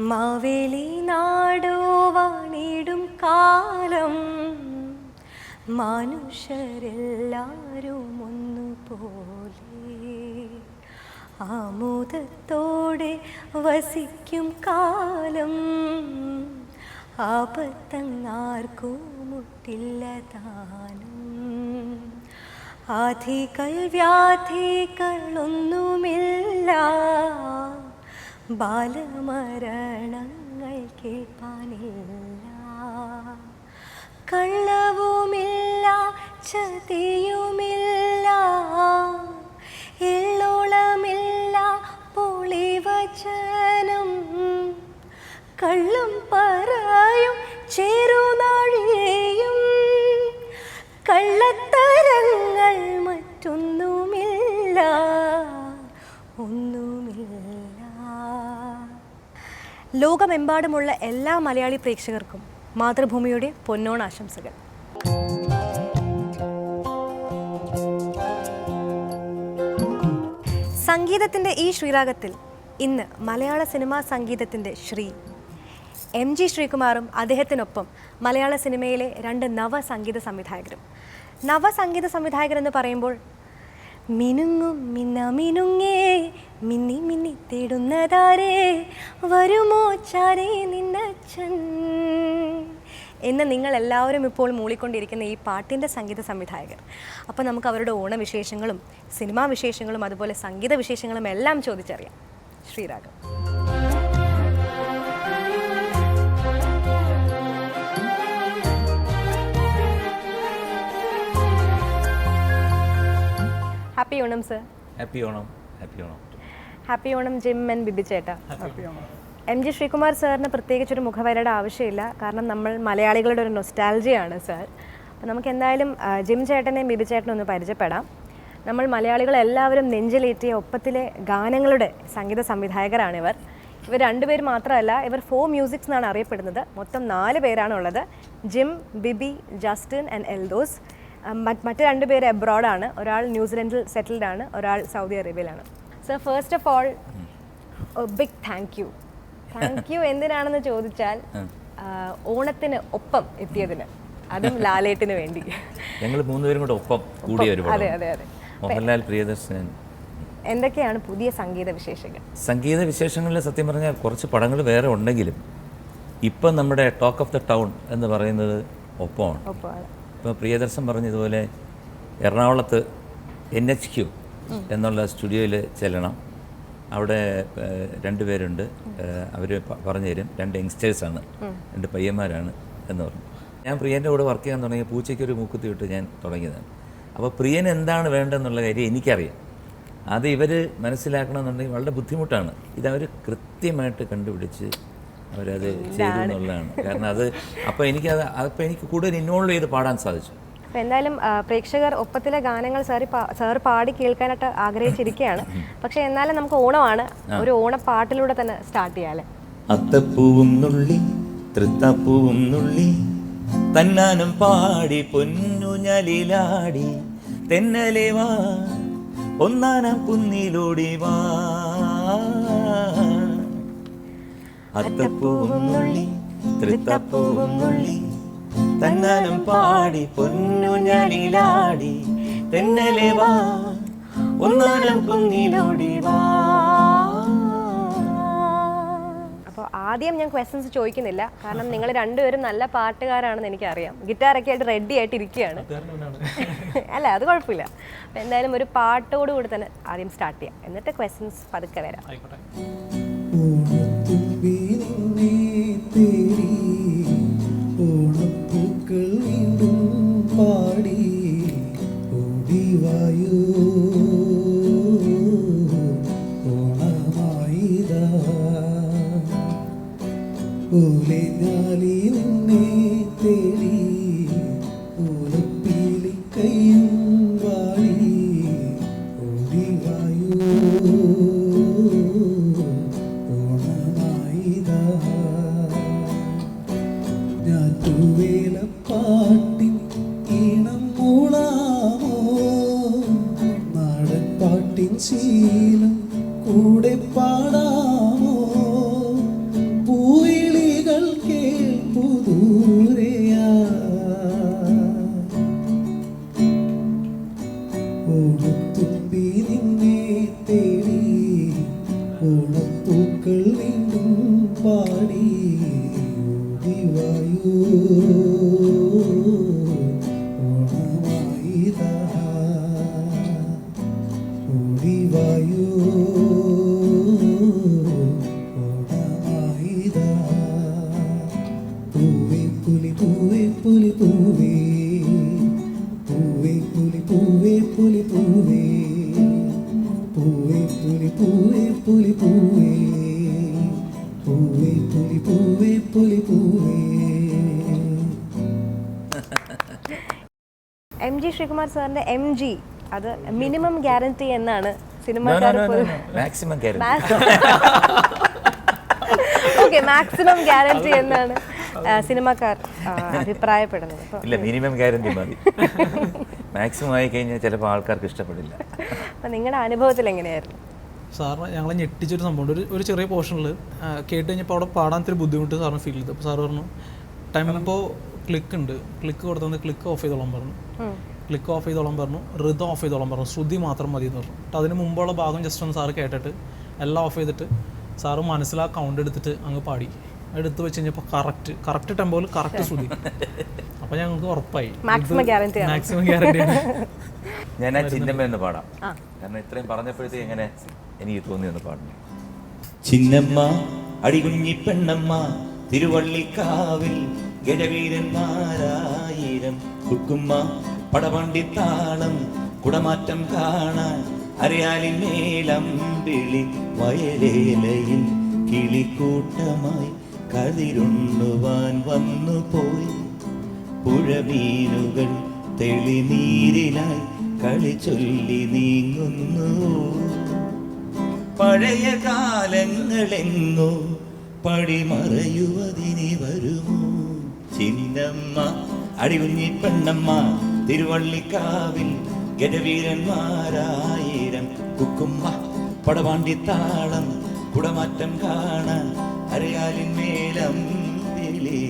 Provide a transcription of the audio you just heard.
മാവേലി നാടോ വാണിടും കാലം. മനുഷ്യരെല്ലാരും ഒന്നുപോലെ ആമോദത്തോടെ വസിക്കും കാലം. ആപത്തങ്ങാർക്കും മുട്ടില്ല താനും ആധികൾ വ്യാധികളൊന്നുമില്ല ബാലമരണങ്ങൾ കേൾപ്പാനില്ല. കള്ളവുമില്ല ചതിയുമില്ല എള്ളോളമില്ല പൊളിവചനം. കള്ളും പറയും ചെറുനാഴിയും കള്ളത്തരങ്ങൾ മറ്റൊന്നുമില്ല. ഒന്നുമില്ല. ലോകമെമ്പാടുമുള്ള എല്ലാ മലയാളി പ്രേക്ഷകർക്കും മാതൃഭൂമിയുടെ പൊന്നോണ ആശംസകൾ. സംഗീതത്തിന്റെ ഈ ശ്രീരാഗത്തിൽ ഇന്ന് മലയാള സിനിമാ സംഗീതത്തിന്റെ ശ്രീ എം ജി ശ്രീകുമാറും അദ്ദേഹത്തിനൊപ്പം മലയാള സിനിമയിലെ രണ്ട് നവ സംഗീത സംവിധായകരും. നവ സംഗീത സംവിധായകർ എന്ന് പറയുമ്പോൾ മിനുങ്ങും മിന്ന മിനുങ്ങേ മിന്നി മിന്നി തേടുന്നതാരേ വരുമോ ചാരേ നിന്നച്ഛൻ? എന്ന് നിങ്ങൾ എല്ലാവരും ഇപ്പോൾ മൂളിക്കൊണ്ടിരിക്കുന്ന ഈ പാട്ടിന്റെ സംഗീത സംവിധായകർ. അപ്പോൾ നമുക്ക് അവരുടെ ഓണവിശേഷങ്ങളും സിനിമാ വിശേഷങ്ങളും അതുപോലെ സംഗീത വിശേഷങ്ങളും എല്ലാം ചോദിച്ചറിയാം. Sreeragam. Happy Onam sir. Happy Onam happy Onam. Happy Onam Jim and Bibi ചേട്ട. എം ജി ശ്രീകുമാർ സാറിന് പ്രത്യേകിച്ച് ഒരു മുഖവരയുടെ ആവശ്യമില്ല. കാരണം നമ്മൾ മലയാളികളുടെ ഒരു നൊസ്റ്റാലജിയാണ് സാർ അപ്പം നമുക്ക് എന്തായാലും ജിം ചേട്ടനെയും ബിബി ചേട്ടനും ഒന്ന് പരിചയപ്പെടാം. നമ്മൾ മലയാളികൾ എല്ലാവരും നെഞ്ചിലേറ്റിയ ഒപ്പത്തിലെ ഗാനങ്ങളുടെ സംഗീത സംവിധായകരാണിവർ ഇവർ. ഇവർ രണ്ടുപേർ മാത്രമല്ല ഇവർ ഫോർ മ്യൂസിക്സ് എന്നാണ് അറിയപ്പെടുന്നത്. മൊത്തം നാല് പേരാണുള്ളത്. Jim Bibi Justin and Eldhose. മറ്റ് മറ്റ് രണ്ട് പേര് എബ്രോഡാണ് ഒരാൾ ന്യൂസിലൻഡിൽ സെറ്റിൽഡാണ് ഒരാൾ Saudi അറേബ്യയിലാണ്. Sir first of all big thank you thank you എന്തിനാണെന്ന് ചോദിച്ചാൽ ഓണത്തിന് ഒപ്പം എത്തിയതിന്. അതും ലാലേട്ടിന് വേണ്ടി. ഞങ്ങൾ മൂന്നുപേരും കൂടെ ഒപ്പം കൂടിയ ഒരു അതെ അതെ അതെ. മോഹൻലാൽ പ്രിയദർശൻ. എന്തൊക്കെയാണ് പുതിയ സംഗീത വിശേഷങ്ങൾ? സംഗീത വിശേഷങ്ങളിൽ സത്യം പറഞ്ഞാൽ കുറച്ച് പടങ്ങൾ വേറെ ഉണ്ടെങ്കിലും ഇപ്പം നമ്മുടെ ടോക്ക് ഓഫ് ദ ടൗൺ എന്ന് പറയുന്നത് ഒപ്പമാണ്. ഇപ്പം ഇപ്പോൾ പ്രിയദർശൻ പറഞ്ഞതുപോലെ എറണാകുളത്ത് എൻ എച്ച് ക്യു എന്നുള്ള സ്റ്റുഡിയോയിൽ ചെല്ലണം. അവിടെ രണ്ടുപേരുണ്ട് പേരുണ്ട്. അവർ പറഞ്ഞു തരും. രണ്ട് യങ്സ്റ്റേഴ്സാണ് രണ്ട് പയ്യന്മാരാണ് എന്ന് പറഞ്ഞു. ഞാൻ പ്രിയന്റെ കൂടെ വർക്ക് ചെയ്യാൻ തുടങ്ങിയ പൂച്ചയ്ക്ക് ഒരു മൂക്കുത്തി ഇട്ട് ഞാൻ തുടങ്ങിയതാണ്. അപ്പോൾ പ്രിയൻ എന്താണ് വേണ്ടതെന്നുള്ള കാര്യം എനിക്കറിയാം. അത് ഇവർ മനസ്സിലാക്കണമെന്നുണ്ടെങ്കിൽ വളരെ ബുദ്ധിമുട്ടാണ്. ഇതവർ കൃത്യമായിട്ട് കണ്ടുപിടിച്ച് അവരത് ചെയ്തു എന്നുള്ളതാണ്. കാരണം അത് അപ്പോൾ എനിക്കത് അപ്പോൾ എനിക്ക് കൂടുതൽ ഇൻവോൾവ് ചെയ്ത് പാടാൻ സാധിച്ചു. അപ്പോൾ എന്തായാലും പ്രേക്ഷകർ ഒപ്പത്തിലെ ഗാനങ്ങൾ സാറി സാർ പാടി കേൾക്കാനായിട്ട് ആഗ്രഹിച്ചിരിക്കുകയാണ്. പക്ഷേ എന്നാലും നമുക്ക് ഓണമാണ്. ഒരു ഓണപ്പാട്ടിലൂടെ തന്നെ സ്റ്റാർട്ട് ചെയ്യാലേ അത്തപ്പൂവും നുള്ളി തൃത്തപ്പൂവും നുള്ളി തന്നാനം പാടി പൊന്നു ഞലിലാടി തെന്നലെ വാ ഒന്നാനാം കുന്നിലൂടി വാ. അത്തപ്പൂവും നുള്ളി തൃത്തപ്പൂവും നുള്ളി തന്നാനം പാടി പൊന്നു ഞാനിലാടി. തെന്നലെ വാ ഒന്നാനം കുന്നിലോടി വാ. അപ്പോൾ ആദ്യം ഞാൻ ക്വസ്റ്റ്യൻസ് ചോദിക്കുന്നില്ല. കാരണം നിങ്ങൾ രണ്ടുപേരും നല്ല പാട്ടുകാരാണെന്ന് എനിക്കറിയാം. ഗിറ്റാറൊക്കെ ആയിട്ട് റെഡി ആയിട്ട് ഇരിക്കുകയാണ്. അല്ല അത് കുഴപ്പമില്ല. അപ്പോൾ എന്തായാലും ഒരു പാട്ടോടുകൂടി തന്നെ ആദ്യം സ്റ്റാർട്ട് ചെയ്യാം. എന്നിട്ട് ക്വസ്റ്റ്യൻസ് പതുക്കെ വരാം. പാടി ഓടിവായു ഓണമായിതാ ഓലെ ഞാലി നിന്നെ തേടി ഓലപ്പീലി കയ്യും ശീലം കൂടെ പാടാമോ പൂവേ പുലി പൂവേ. പൂവേ പുലി പൂവേ പുലി പൂവേ. പൂവേ പുലി പൂവേ പുലി പൂവേ. പൂവേ പുലി പൂവേ പുലി പൂവേ. എം ജി ശ്രീകുമാർ സാറിന്റെ എം ജി അത് മിനിമം ഗ്യാരണ്ടി എന്നാണ് സിനിമക്കാർ maximum guarantee okay maximum guarantee എന്നാണ്. സിനിമക്കാർ അഭിപ്രായപ്പെടുന്നത്. അപ്പോൾ ഇല്ല മിനിമം ഗ്യാരണ്ടി മതി. മാക്സിമം ആയി കഴിഞ്ഞാൽ ചിലപ്പോൾ ആൾക്കാർക്ക് ഇഷ്ടപ്പെടില്ല. അപ്പോൾ നിങ്ങളുടെ അനുഭവത്തിൽ എങ്ങനെയായിരുന്നു? സാറിന് ഞങ്ങളെ ഞെട്ടിച്ചൊരു സംഭവമുണ്ട്. ഒരു ഒരു ചെറിയ പോർഷനിൽ കേട്ട് കഴിഞ്ഞപ്പോൾ അവിടെ പാടാൻ ഇത്തിരി ബുദ്ധിമുട്ട് സാറിന് ഫീൽ ചെയ്തു. അപ്പോൾ സാറ് പറഞ്ഞു ടെമ്പോ ക്ലിക്ക് ഉണ്ട്. ക്ലിക്ക് കൊടുത്തത് ക്ലിക്ക് ഓഫ് ചെയ്തോളം പറഞ്ഞു. ക്ലിക്ക് ഓഫ് ചെയ്തോളം പറഞ്ഞു. ഋതം ഓഫ് ചെയ്തോളം പറഞ്ഞു. ശ്രുതി മാത്രം മതി എന്ന് പറഞ്ഞു. എന്നിട്ട് അതിന് മുമ്പുള്ള ഭാഗം ജസ്റ്റ് ഒന്ന് സാറ് കേട്ടിട്ട് എല്ലാം ഓഫ് ചെയ്തിട്ട് സാറ് മനസ്സിലാ കൗണ്ട് എടുത്തിട്ട് അങ്ങ് പാടി. എടുത്ത് വെച്ച് കഴിഞ്ഞപ്പോൾ കറക്റ്റ് കറക്റ്റ് ടെമ്പോയിൽ കറക്റ്റ് ശ്രുതി. അപ്പൊ ഞങ്ങൾക്ക് ഉറപ്പായി. മാക്സിമം ഗ്യാരണ്ടി മാക്സിമം ഗ്യാരണ്ടി ഞാൻ ആ ചിഹ്നം എന്ന് പാടാം. കാരണം ഇത്രയും പറഞ്ഞപ്പോഴത്തേക്ക് എങ്ങനെ എനിക്ക് തോന്നി ഒന്ന് പാടുന്നു ചിന്നമ്മ അടികുഞ്ഞി പെണ്ണമ്മ തിരുവള്ളിക്കാവിൽ ഗജവീരന്മാരായിരം കുക്കുമ്മ പടവണ്ടിത്താളം കുടമാറ്റം കാണാൻ അറിയാലി മേലം വിളി വയലേലയിൽ കിളിക്കൂട്ടമായി കതിരുണ്ണുവാൻ വന്നു പോയി. പുഴമീനുകൾ തെളിനീരിലായി കളി ചൊല്ലി നീങ്ങുന്നു. പഴയ കാലങ്ങളെങ്ങോ പടിമറയുവതിനി വരുമോ? ചിന്നമ്മ അടികുഞ്ഞി പെണ്ണമ്മ തിരുവള്ളിക്കാവിൽ ഗജവീരന്മാരായിരം കുക്കുമ്മ പടവാണ്ടി താളം കുടമാറ്റം കാണാൻ അരയാലിൻ മേലം വിളി.